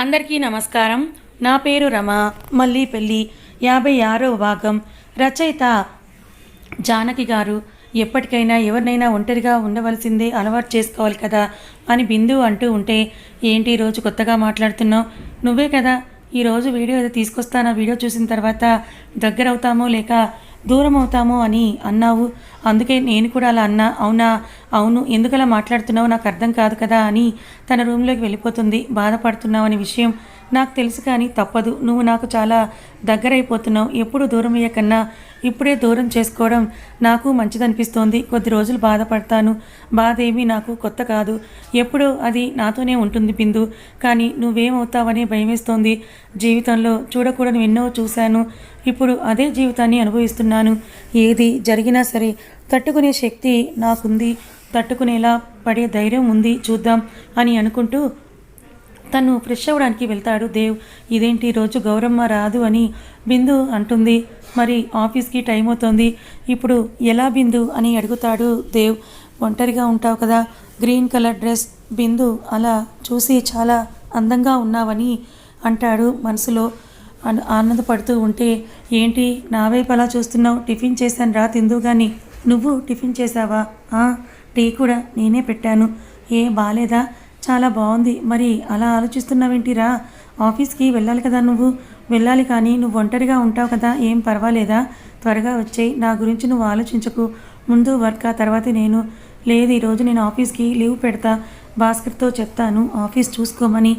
అందరికీ నమస్కారం. నా పేరు రమ. మళ్ళీ పెళ్ళి యాభై ఆరో భాగం. రచయిత జానకి గారు ఎప్పటికైనా ఎవరినైనా ఒంటరిగా ఉండవలసిందే అలవాటు చేసుకోవాలి కదా అని బిందు అంటూ ఉంటే ఏంటి రోజు కొత్తగా మాట్లాడుతున్నావు? నువ్వే కదా. ఈరోజు వీడియో ఏదో తీసుకొస్తాను? ఆ వీడియో చూసిన తర్వాత దగ్గర అవుతామో లేక దూరం అవుతాము అని అన్నావు. అందుకే నేను కూడా అలా అన్నా. అవునా? అవును. ఎందుకలా మాట్లాడుతున్నావు నాకు అర్థం కాదు కదా అని తన రూమ్లోకి వెళ్ళిపోతుంది. బాధపడుతున్నావు అనే విషయం నాకు తెలుసు కానీ తప్పదు. నువ్వు నాకు చాలా దగ్గరైపోతున్నావు. ఎప్పుడు దూరం అయ్యకన్నా ఇప్పుడే దూరం చేసుకోవడం నాకు మంచిదనిపిస్తోంది. కొద్ది రోజులు బాధపడతాను. బాధ ఏమీ నాకు కొత్త కాదు. ఎప్పుడు అది నాతోనే ఉంటుంది బిందు. కానీ నువ్వేమవుతావనే భయమేస్తోంది. జీవితంలో చూడకూడని ఎన్నో చూశాను. ఇప్పుడు అదే జీవితాన్ని అనుభవిస్తున్నాను. ఏది జరిగినా సరే తట్టుకునే శక్తి నాకుంది. తట్టుకునేలా పడే ధైర్యం ఉంది. చూద్దాం అని అనుకుంటూ తను ఫ్రెష్ అవ్వడానికి వెళ్తాడు. దేవ్ ఇదేంటి రోజు గౌరమ్మ రాదు అని బిందు అంటుంది. మరి ఆఫీస్కి టైం అవుతుంది. ఇప్పుడు ఎలా బిందు అని అడుగుతాడు దేవ్. ఒంటరిగా ఉంటావు కదా. Green colour dress. బిందు అలా చూసి చాలా అందంగా ఉన్నావని అంటాడు మనసులో. ఆనందపడుతూ ఉంటే ఏంటి నా వైపు అలా చూస్తున్నావు? టిఫిన్ చేశాను రా తిందు కానీ నువ్వు టిఫిన్ చేసావా "ఆ, టీ కూడా నేనే పెట్టాను. ఏ బాలేదా? చాలా బాగుంది. మరి అలా ఆలోచిస్తున్నావేంటిరా? ఆఫీస్కి వెళ్ళాలి కదా నువ్వు? వెళ్ళాలి కానీ నువ్వు ఒంటరిగా ఉంటావు కదా ఏం పర్వాలేదా? త్వరగా వచ్చేయి. నా గురించి నువ్వు ఆలోచించకు. ముందు వర్క్ ఆ తర్వాత నేను. లేదు ఈరోజు నేను ఆఫీస్కి లీవ్ పెడతా. భాస్కర్తో చెప్తాను. ఆఫీస్ చూసుకోమని.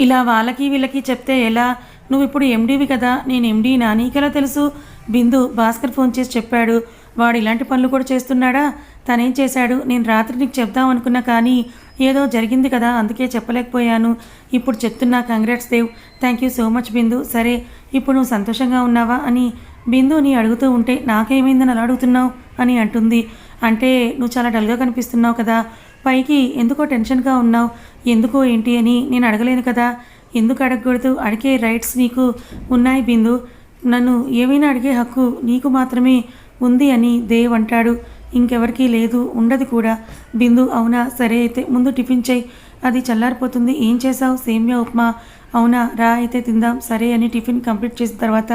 ఇలా వాళ్ళకి వీళ్ళకి చెప్తే ఎలా? నువ్వు ఇప్పుడు ఎండీవి కదా? నేను ఎండీనా నీకెలా తెలుసు? బిందు భాస్కర్ ఫోన్ చేసి చెప్పాడు. వాడు ఇలాంటి పనులు కూడా చేస్తున్నాడా? తనేం చేశాడు? నేను రాత్రి నీకు చెప్దాం అనుకున్నా కానీ ఏదో జరిగింది కదా అందుకే చెప్పలేకపోయాను. ఇప్పుడు చెప్తున్నా congrats Dev thank you so much Bindu. సరే ఇప్పుడు నువ్వు సంతోషంగా ఉన్నావా? అని బిందుని అడుగుతూ ఉంటే నాకేమైందని అలా అడుగుతున్నావు? అని అంటుంది. అంటే నువ్వు చాలా డల్గా కనిపిస్తున్నావు కదా. పైకి ఎందుకో టెన్షన్గా ఉన్నావు? ఎందుకో ఏంటి అని నేను అడగలేను కదా. ఎందుకు అడగకూడదు? అడిగే రైట్స్ నీకు ఉన్నాయి బిందు. నన్ను ఏమైనా అడిగే హక్కు నీకు మాత్రమే ఉంది అని దేవ్ అంటాడు. ఇంకెవరికీ లేదు. ఉండదు కూడా. బిందు అవునా? సరే అయితే ముందు టిఫిన్ చేయి. అది చల్లారిపోతుంది. ఏం చేసావు సేమ్యా ఉప్మా? అవునా? రా అయితే తిందాం. సరే అని టిఫిన్ కంప్లీట్ చేసిన తర్వాత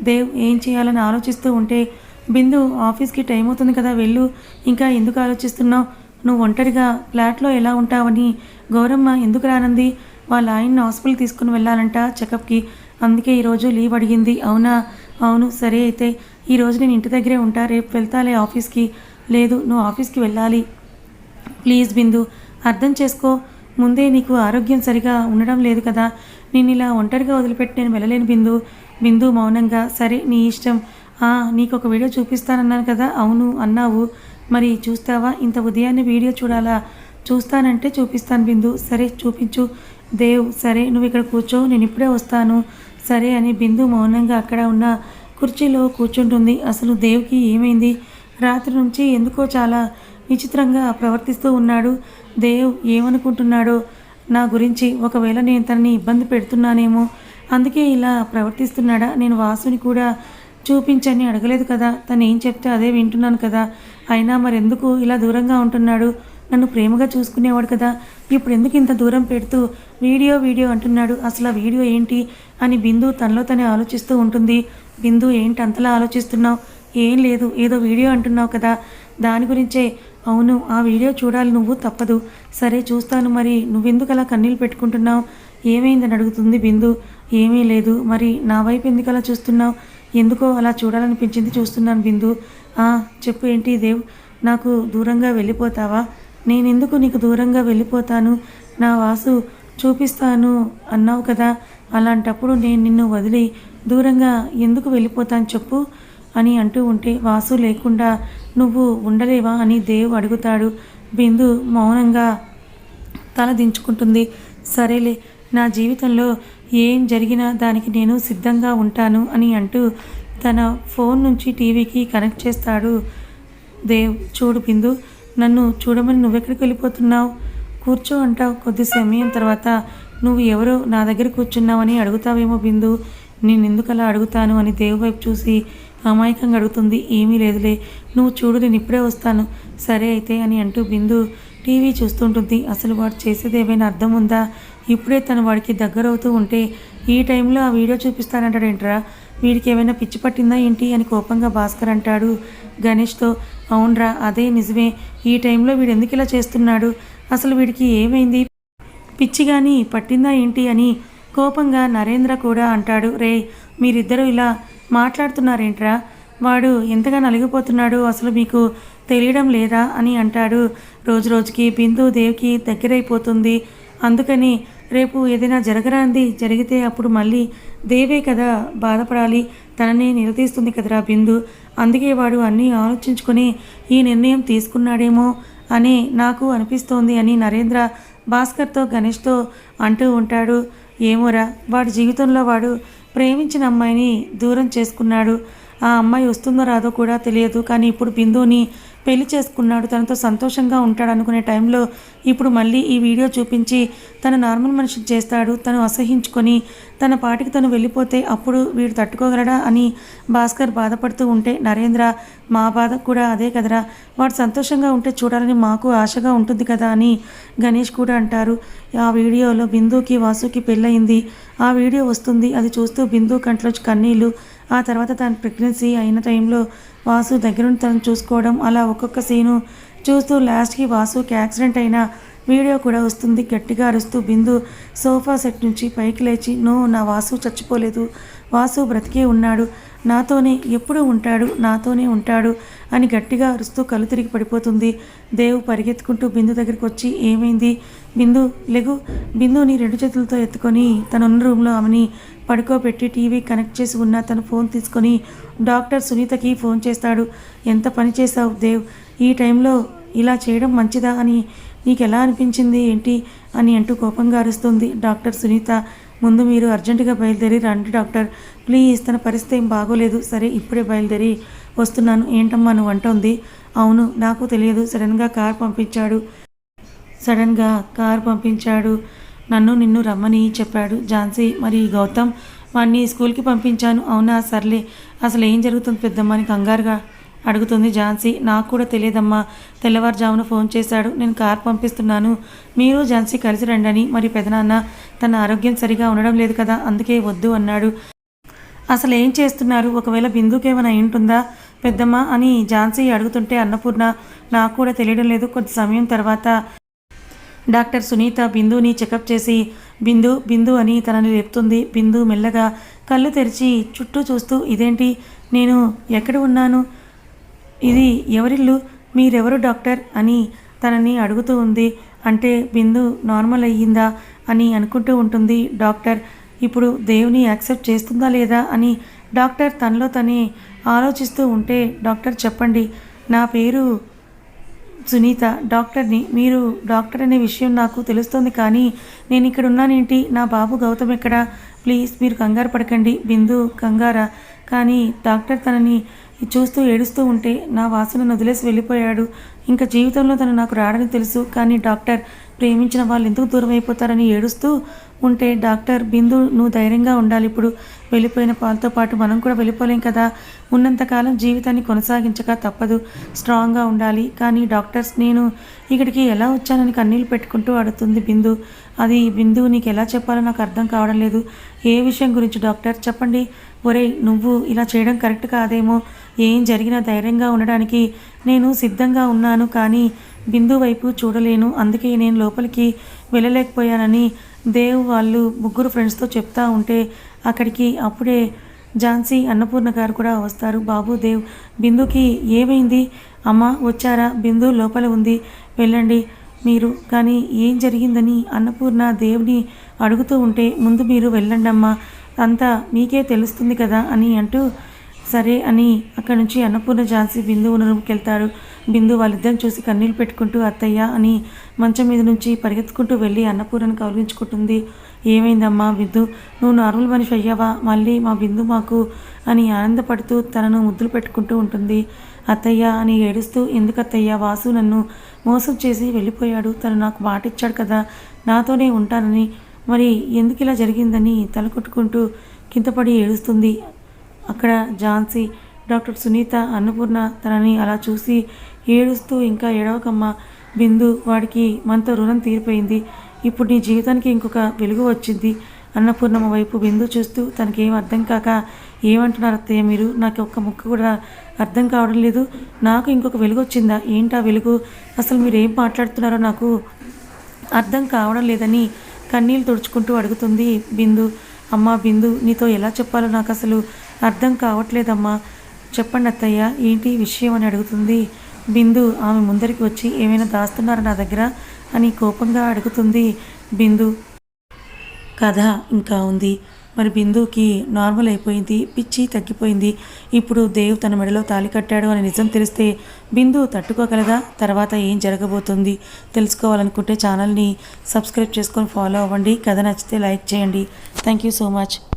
దేవ్ ఏం చేయాలని ఆలోచిస్తూ ఉంటే బిందు ఆఫీస్కి టైం అవుతుంది కదా వెళ్ళు. ఇంకా ఎందుకు ఆలోచిస్తున్నావు? నువ్వు ఒంటరిగా ఫ్లాట్లో ఎలా ఉంటావని గౌరమ్మ ఎందుకు రానంది? వాళ్ళ ఆయన్ని హాస్పిటల్ తీసుకుని వెళ్ళాలంట చెకప్కి. అందుకే ఈరోజు లీవ్ అడిగింది. అవునా? అవును. సరే అయితే ఈరోజు నేను ఇంటి దగ్గరే ఉంటా. రేపు వెళ్తాలే ఆఫీస్కి. లేదు నువ్వు ఆఫీస్కి వెళ్ళాలి. ప్లీజ్ బిందు అర్థం చేసుకో. ముందే నీకు ఆరోగ్యం సరిగా ఉండడం లేదు కదా. నేను ఇలా ఒంటరిగా వదిలిపెట్టి నేను వెళ్ళలేను బిందు. బిందు మౌనంగా సరే నీ ఇష్టం. నీకు ఒక వీడియో చూపిస్తానన్నాను కదా అవును అన్నావు. మరి చూస్తావా? ఇంత ఉదయాన్నే వీడియో చూడాలా? చూస్తానంటే చూపిస్తాను బిందు. సరే చూపించు. దేవ్ సరే నువ్వు ఇక్కడ కూర్చో నేను ఇప్పుడే వస్తాను. సరే అని బిందు మౌనంగా అక్కడ ఉన్న కుర్చీలో కూర్చుంటుంది. అసలు దేవ్కి ఏమైంది? రాత్రి నుంచి ఎందుకో చాలా విచిత్రంగా ప్రవర్తిస్తూ ఉన్నాడు. దేవ్ ఏమనుకుంటున్నాడో నా గురించి ఒకవేళ నేను తనని ఇబ్బంది పెడుతున్నానేమో అందుకే ఇలా ప్రవర్తిస్తున్నాడా? నేను వాసుని కూడా చూపించని అడగలేదు కదా. తను ఏం చెప్తే అదే వింటున్నాను కదా. అయినా మరెందుకు ఇలా దూరంగా ఉంటున్నాడు? నన్ను ప్రేమగా చూసుకునేవాడు కదా. ఇప్పుడు ఎందుకు ఇంత దూరం పెడుతూ వీడియో వీడియో అంటున్నాడు? అసలు ఆ వీడియో ఏంటి? అని బిందు తనలో తనే ఆలోచిస్తూ ఉంటుంది. బిందు ఏంటి అంతలా ఆలోచిస్తున్నావు? ఏం లేదు ఏదో వీడియో అంటున్నావు కదా. దాని గురించే. అవును ఆ వీడియో చూడాలి నువ్వు తప్పదు. సరే చూస్తాను మరి. నువ్వెందుకు అలా కన్నీళ్ళు పెట్టుకుంటున్నావు? ఏమైందని అడుగుతుంది బిందు. ఏమీ లేదు. మరి నా వైపు ఎందుకు అలా చూస్తున్నావు? ఎందుకో అలా చూడాలనిపించింది చూస్తున్నాను బిందు. "ఆ, చెప్పు ఏంటి దేవ్? నాకు దూరంగా వెళ్ళిపోతావా? నేనెందుకు నీకు దూరంగా వెళ్ళిపోతాను? నా వాసు చూపిస్తాను అన్నావు కదా. అలాంటప్పుడు నేను నిన్ను వదిలి దూరంగా ఎందుకు వెళ్ళిపోతాను చెప్పు. అని అంటూ ఉంటే వాసు లేకుండా నువ్వు ఉండలేవా అని దేవ్ అడుగుతాడు. బిందు మౌనంగా తల దించుకుంటుంది. సరేలే నా జీవితంలో ఏం జరిగినా దానికి నేను సిద్ధంగా ఉంటాను అని అంటూ తన ఫోన్ నుంచి టీవీకి కనెక్ట్ చేస్తాడు దేవ్. చూడు బిందు నన్ను చూడమని నువ్వెక్కడికి వెళ్ళిపోతున్నావు? కూర్చో అంటావు. కొద్ది సమయం తర్వాత నువ్వు ఎవరో నా దగ్గర కూర్చున్నావని అడుగుతావేమో బిందు. నేను ఎందుకు అలా అడుగుతాను అని దేవు వైపు చూసి అమాయకంగా అడుగుతుంది. ఏమీ లేదులే నువ్వు చూడు నేను ఇప్పుడే వస్తాను. సరే అయితే అని అంటూ బిందు టీవీ చూస్తుంటుంది అసలు వాడు చేసేది ఏమైనా అర్థం ఉందా? ఇప్పుడే తను వాడికి దగ్గరవుతూ ఉంటే ఈ టైంలో ఆ వీడియో చూపిస్తానంటాడేంట్రా వీడికి ఏమైనా పిచ్చి పట్టిందా ఏంటి అని కోపంగా భాస్కర్ అంటాడు గణేష్తో. అవునరా అదే నిజమే. ఈ టైంలో వీడు ఎందుకు ఇలా చేస్తున్నాడు? అసలు వీడికి ఏమైంది? పిచ్చి కానీ పట్టిందా ఏంటి అని కోపంగా నరేంద్ర కూడా అంటాడు రే మీరిద్దరూ ఇలా మాట్లాడుతున్నారేంట్రా? వాడు ఎంతగా నలిగిపోతున్నాడు అసలు మీకు తెలియడం లేదా? అని అంటాడు. రోజు రోజుకి బిందు దేవికి దగ్గరైపోతుంది. అందుకని రేపు ఏదైనా జరగరాంది జరిగితే అప్పుడు మళ్ళీ దేవే కదా బాధపడాలి. తనని నిలదీస్తుంది కదరా బిందు. అందుకే వాడు అన్నీ ఆలోచించుకొని ఈ నిర్ణయం తీసుకున్నాడేమో అని నాకు అనిపిస్తోంది అని నరేంద్ర భాస్కర్తో గణేష్తో అంటూ ఉంటాడు. ఏమోరా వాడి జీవితంలో వాడు ప్రేమించిన అమ్మాయిని దూరం చేసుకున్నాడు. ఆ అమ్మాయి వస్తుందో రాదో కూడా తెలియదు కానీ ఇప్పుడు బిందుని పెళ్ళి చేసుకున్నాడు తనతో సంతోషంగా ఉంటాడు అనుకునే టైంలో ఇప్పుడు మళ్ళీ ఈ వీడియో చూపించి తను నార్మల్ మనిషి చేస్తాడు తను అసహించుకొని తన పాటికి తను వెళ్ళిపోతే అప్పుడు వీడు తట్టుకోగలడా అని భాస్కర్ బాధపడుతూ ఉంటే నరేంద్ర మా బాధ కూడా అదే కదరా వాడు సంతోషంగా ఉంటే చూడాలని మాకు ఆశగా ఉంటుంది కదా అని గణేష్ కూడా అంటారు. ఆ వీడియోలో బిందుకి వాసుకి పెళ్ళయింది. ఆ వీడియో వస్తుంది అది చూస్తూ బిందు కంట్లో కన్నీళ్ళు ఆ తర్వాత తన ప్రెగ్నెన్సీ అయిన టైంలో వాసు దగ్గరుండి తను చూసుకోవడం అలా ఒక్కొక్క సీను చూస్తూ లాస్ట్కి వాసుకి యాక్సిడెంట్ అయిన వీడియో కూడా వస్తుంది. గట్టిగా అరుస్తూ బిందు సోఫా సెట్ నుంచి పైకి లేచి నో నా వాసు చచ్చిపోలేదు. వాసు బ్రతికే ఉన్నాడు. నాతోనే ఎప్పుడు ఉంటాడు. నాతోనే ఉంటాడు అని గట్టిగా అరుస్తూ కళ్ళు తిరిగి పడిపోతుంది. దేవు పరిగెత్తుకుంటూ బిందు దగ్గరికి వచ్చి ఏమైంది? బిందు లెగు. బిందుని రెండు చేతులతో ఎత్తుకొని తనున్న రూమ్లో ఆమెని పడుకోబెట్టి టీవీ కనెక్ట్ చేసి ఉన్న తన ఫోన్ తీసుకొని డాక్టర్ సునీతకి ఫోన్ చేస్తాడు. ఎంత పని చేశావు దేవ్? ఈ టైంలో ఇలా చేయడం మంచిదా అని నీకు ఎలా అనిపించింది ఏంటి? అని అంటూ కోపంగా అరుస్తుంది డాక్టర్ సునీత. ముందు మీరు అర్జెంటుగా బయలుదేరి రండి డాక్టర్. ప్లీజ్ తన పరిస్థితి ఏం బాగోలేదు. సరే ఇప్పుడే బయలుదేరి వస్తున్నాను. ఏంటమ్మా నువ్వు అంటోంది? అవును నాకు తెలియదు. సడన్గా కార్ పంపించాడు. సడన్గా కార్ పంపించాడు. నన్ను నిన్ను రమ్మని చెప్పాడు ఝాన్సీ. మరి గౌతమ్ వాడిని స్కూల్కి పంపించాను. అవునా? సర్లే. అసలు ఏం జరుగుతుంది పెద్దమ్మని కంగారుగా అడుగుతుంది ఝాన్సీ. నాకు కూడా తెలియదమ్మా. తెల్లవారుజామున ఫోన్ చేశాడు. నేను కార్ పంపిస్తున్నాను. మీరు ఝాన్సీ కలిసి రండని. మరి పెదనాన్న తన ఆరోగ్యం సరిగా ఉండడం లేదు కదా? అందుకే వద్దు అన్నాడు. అసలు ఏం చేస్తున్నారు? ఒకవేళ బిందుకేమైనా ఉంటుందా పెద్దమ్మ అని ఝాన్సీ అడుగుతుంటే అన్నపూర్ణ నాకు కూడా తెలియడం లేదు. కొంత సమయం తర్వాత డాక్టర్ సునీత బిందుని చెకప్ చేసి బిందు బిందు అని తనని లేపుతుంది బిందు మెల్లగా కళ్ళు తెరిచి చుట్టూ చూస్తూ ఇదేంటి? నేను ఎక్కడ ఉన్నాను? ఇది ఎవరిల్లు? మీరెవరు డాక్టర్ అని తనని అడుగుతూ ఉంది. అంటే బిందు నార్మల్ అయ్యిందా అని అనుకుంటూ ఉంటుంది డాక్టర్. ఇప్పుడు దేవుని యాక్సెప్ట్ చేస్తుందా లేదా అని డాక్టర్ తనలో తనే ఆలోచిస్తూ ఉంటే డాక్టర్ చెప్పండి. నా పేరు సునీత డాక్టర్ని మీరు డాక్టర్ అనే విషయం నాకు తెలుస్తోంది కానీ నేను ఇక్కడ ఉన్నానేంటి నా బాబు గౌతమ్ ఎక్కడ? ప్లీజ్ మీరు కంగారు పడకండి. బిందు కంగారా. కానీ డాక్టర్ తనని చూస్తూ ఏడుస్తూ ఉంటే నా వాసన వదిలేసి వెళ్ళిపోయాడు. ఇంకా జీవితంలో తను నాకు రాడని తెలుసు కానీ డాక్టర్ ప్రేమించిన వాళ్ళు ఎందుకు దూరం అయిపోతారని ఏడుస్తూ ఉంటే డాక్టర్ బిందు నువ్వు ధైర్యంగా ఉండాలి. ఇప్పుడు వెళ్ళిపోయిన పాలతో పాటు మనం కూడా వెళ్ళిపోలేం కదా. ఉన్నంతకాలం జీవితాన్ని కొనసాగించక తప్పదు. స్ట్రాంగ్గా ఉండాలి. కానీ డాక్టర్స్ నేను ఇక్కడికి ఎలా వచ్చానని కన్నీళ్ళు పెట్టుకుంటూ అడుగుతుంది బిందు. అది బిందు నీకు ఎలా చెప్పాలో నాకు అర్థం కావడం లేదు. ఏ విషయం గురించి డాక్టర్? చెప్పండి. ఒరేయ్ నువ్వు ఇలా చేయడం కరెక్ట్ కాదేమో. ఏం జరిగినా ధైర్యంగా ఉండడానికి నేను సిద్ధంగా ఉన్నాను. కానీ బిందు వైపు చూడలేను. అందుకే నేను లోపలికి వెళ్ళలేకపోయానని దేవ్ వాళ్ళు ముగ్గురు ఫ్రెండ్స్తో చెప్తా ఉంటే అక్కడికి అప్పుడే ఝాన్సీ అన్నపూర్ణ గారు కూడా వస్తారు. బాబు దేవ్ బిందుకి ఏమైంది? అమ్మ వచ్చారా? బిందు లోపల ఉంది. వెళ్ళండి మీరు. కానీ ఏం జరిగిందని అన్నపూర్ణ దేవుని అడుగుతూ ఉంటే ముందు మీరు వెళ్ళండి అమ్మా. అంతా మీకే తెలుస్తుంది కదా అని అంటూ సరే అని అక్కడి నుంచి అన్నపూర్ణ ఝాన్సీ బిందువు రూమ్కి వెళ్తారు. బిందు వాళ్ళిద్దరిని చూసి కన్నీళ్ళు పెట్టుకుంటూ అత్తయ్య అని మంచం మీద నుంచి పరిగెత్తుకుంటూ వెళ్ళి అన్నపూర్ణను కౌలించుకుంటుంది ఏమైందమ్మా బిందు? నువ్వు నార్మల్ మనిషి అయ్యావా? మళ్ళీ మా బిందు మాకు అని ఆనందపడుతూ తనను ముద్దులు పెట్టుకుంటూ ఉంటుంది. అత్తయ్య అని ఏడుస్తూ ఎందుకు అత్తయ్య వాసు నన్ను మోసం చేసి వెళ్ళిపోయాడు. తను నాకు మాట ఇచ్చాడు కదా నాతోనే ఉంటానని. మరి ఎందుకు ఇలా జరిగిందని తల కొట్టుకుంటూ కిందపడి ఏడుస్తుంది. అక్కడ ఝాన్సీ డాక్టర్ సునీత అన్నపూర్ణ తనని అలా చూసి ఏడుస్తూ ఇంకా ఏడవకమ్మ. బిందు వాడికి మనతో రుణం తీరిపోయింది. ఇప్పుడు నీ జీవితానికి ఇంకొక వెలుగు వచ్చింది. అన్నపూర్ణమ్మ వైపు బిందు చూస్తూ తనకేం అర్థం కాక ఏమంటున్నారు అత్తయ్య మీరు? నాకు ఒక్క ముక్క కూడా అర్థం కావడం లేదు. నాకు ఇంకొక వెలుగు వచ్చిందా? ఏంటా వెలుగు? అసలు మీరు ఏం మాట్లాడుతున్నారో నాకు అర్థం కావడం లేదని కన్నీళ్ళు తుడుచుకుంటూ అడుగుతుంది బిందు. అమ్మా బిందు నీతో ఎలా చెప్పాలో నాకు అసలు అర్థం కావట్లేదమ్మా. చెప్పండి అత్తయ్య ఏంటి విషయం అని అడుగుతుంది. బిందు ఆమె ముందరికి వచ్చి ఏమైనా దాస్తున్నారా నా దగ్గర? అని కోపంగా అడుగుతుంది బిందు. కథ ఇంకా ఉంది. మరి బిందుకి నార్మల్ అయిపోయింది పిచ్చి తగ్గిపోయింది. ఇప్పుడు దేవ్ తన మెడలో తాళి కట్టాడు అని నిజం తెలిస్తే బిందు తట్టుకోగలదా? తర్వాత ఏం జరగబోతుంది? తెలుసుకోవాలనుకుంటే ఛానల్ని సబ్స్క్రైబ్ చేసుకొని ఫాలో అవ్వండి. కథ నచ్చితే లైక్ చేయండి. Thank you so much.